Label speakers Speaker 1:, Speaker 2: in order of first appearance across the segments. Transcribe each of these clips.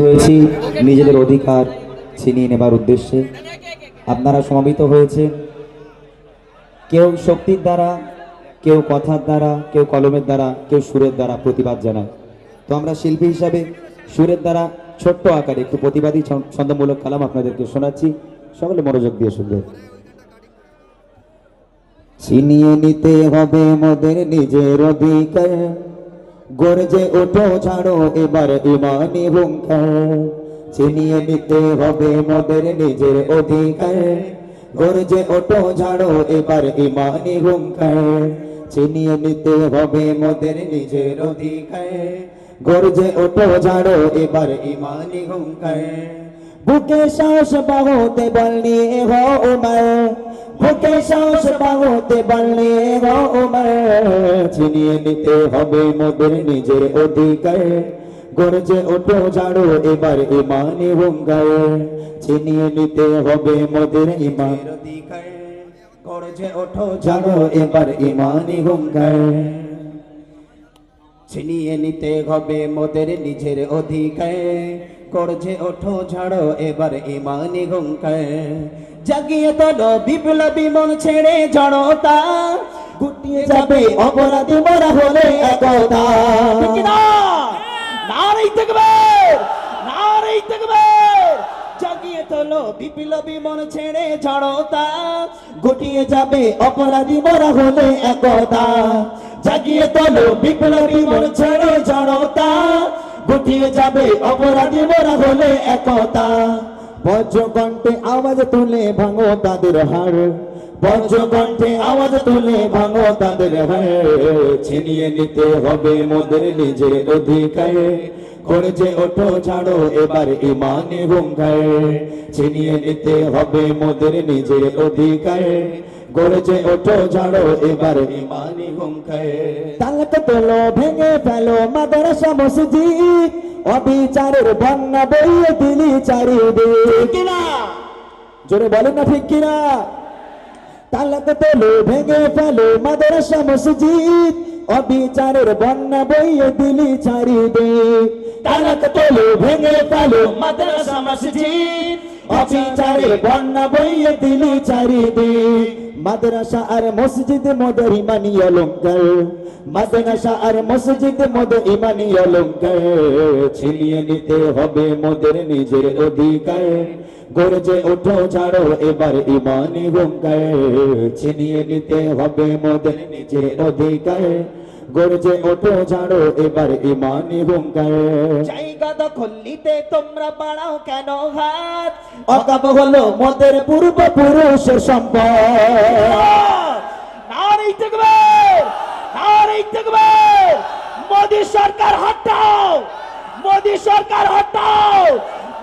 Speaker 1: হয়েছি নিজেদের অধিকার ছিনিয়ে নেবার উদ্দেশ্যে। আপনারা সমাবেত হয়েছেন। কেউ শক্তির দ্বারা, কেউ কথার দ্বারা, কেউ কলমের দ্বারা, কেউ সুরের দ্বারা প্রতিবাদ জানায়। তো আমরা শিল্পী হিসাবে সুরের দ্বারা ছোট্ট আকারে একটু প্রতিবাদী ছন্দ- ছন্দমূলক কালাম আপনাদেরকে শোনাচ্ছি। সকলে মনোযোগ দিয়ে শুনবে ছিনিয়ে নিতে হবে মোদের নিজের অধিকার। গর্জে ওঠো, ছাড়ো, এবার ইমানি হুঙ্কার ছিনিয়ে নিতে হবে মোদের নিজের অধিকার। গর্জে ওঠো, ছাড়ো, এবার ইমানি হুঙ্কার ছিনিয়ে নিতে হবে মোদের নিজের অধিকার। গর্জে ওঠো, ছাড়ো, এবার ইমানি হুঙ্কার বুকে সাহস বাহতে বল নিয়ে হো উমর। বুকে সাহস বাহতে বল নিয়ে হো উমর। ছিনিয়ে নিতে হবে মোদের নিজের অধিকার। গর্জে ওঠো ঝাড়ো, এবার ইমানি হুঙ্গার ছিনিয়ে নিতে হবে মোদের ইমান অধিকার গর্জে ওঠো ঝাড়ো, এবার ইমানি হুঙ্গার ছিনিয়ে নিতে হবে মোদের নিজের অধিকার। করছে, ওঠো ঝাড়ো এবার ইমানি হুঙ্কার জাগিয়ে তোলো, বিপ্লবী মন ছেড়ে জড়তা। গুটিয়ে যাবে অপরাধী মরা হলে জাগিয়ে তোলো, বিপ্লবী মন ছেড়ে জড়তা। গুটিয়ে যাবে অপরাধী মরা হলে একতা। জাগিয়ে তোলো, বিপ্লবী মন ছেড়ে জড়তা। গুটিয়ে যাবে অপরাধী মরা হলে একতা। বজ্রকণ্ঠে আওয়াজ তুলে ভাঙো তাদের হাড় বজ্রকণ্ঠে আওয়াজ তুলে ভাঙো তাদের ছিনিয়ে নিতে হবে মোদের নিজের অধিকার। করেছে ওঠো, ছাড়ো, এবার ইমানে হুঙ্কার ছিনিয়ে নিতে হবে মোদের নিজের অধিকার। গড়েছে ওঠো ছাড়ো এবার ইমানি হুঙ্কার তালক তোলো ভেঙে ফেলো মাদ্রাসা মসজিদ। অবিচারের বন্যা বইয়ে দিলি চারিদিক।
Speaker 2: কিনা?
Speaker 1: জোরে বলেন না ঠিক কিনা? তালাক তোলো ভেঙে ফেলো মাদ্রাসা মসজিদ। অবিচারের বন্যা বইয়ে দিলি চারিদিক। তালাক তোলো ভেঙে ফেলো
Speaker 2: মাদ্রাসা মসজিদ।
Speaker 1: অবিচারের বন্যা বইয়ে দিলি চারিদিক। মাদ্রাসা আর মসজিদ মোদের ইমানি অলঙ্কার। মাদ্রাসা আর মসজিদ মোদের ইমানি অলঙ্কার। ছিনিয়ে নিতে হবে মোদের নিজের অধিকার। গর্জে ওঠো, ছাড়ো, এবার ইমানি হুঙ্কার। ছিনিয়ে নিতে হবে মোদের নিজের অধিকার। গর্জে ওঠো ছাড়ো এবার ইমানি হুঙ্কার।
Speaker 2: জায়গা দখল নিতে তোমরা বাড়াও কেন হাত?
Speaker 1: অকাপ হলো মোদের পূর্ব পুরুষের সম্পদ।
Speaker 2: নারী থাকবে নারী থাকবে মোদি সরকার হটাও মোদি সরকার হটাও।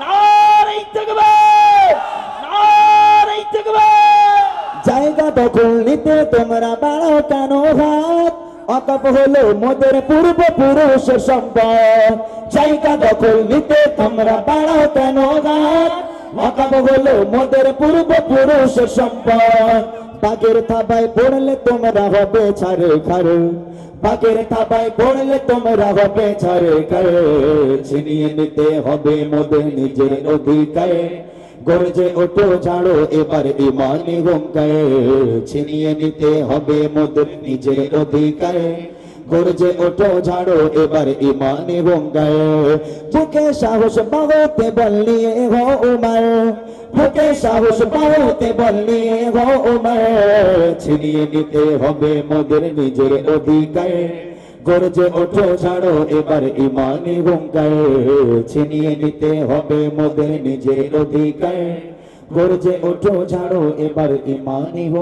Speaker 2: নারী থাকবে নারী থাকবে
Speaker 1: জায়গা দখল নিতে তোমরা বাড়াও কেন হাত? অকাপ হলো মোদের পূর্ব পুরুষের সম্পদ। জায়গা দখল নিতে তোমরা বাড়াও কেন অকাপ হলো মোদের পূর্ব পুরুষের সম্পদ। বাগের থাবায় পড়লে তোমরা হবে ছাড়ে খারে বাগের থাবায় পড়লে তোমরা হবে ছাড়ে খারে ছিনিয়ে নিতে হবে মোদের নিজের অধিকার। গর্জে ওঠো, ছাড়ো, এবার ইমানি হুঙ্কার ছিনিয়ে নিতে হবে মোদের নিজের অধিকার। গর্জে ওঠো, ছাড়ো, এবার ইমানি হুঙ্কার বুকে সাহস বাহতে বললি হো উমার। বুকে সাহস বাহতে বললি হো উমার। ছিনিয়ে নিতে হবে মোদের নিজের অধিকার। গর্জে ওঠো, ছাড়ো, এবার ইমানি হুঙ্কার ছিনিয়ে নিতে হবে মোদের নিজের অধিকার। গর্জে ওঠো, ছাড়ো, এবার ইমানি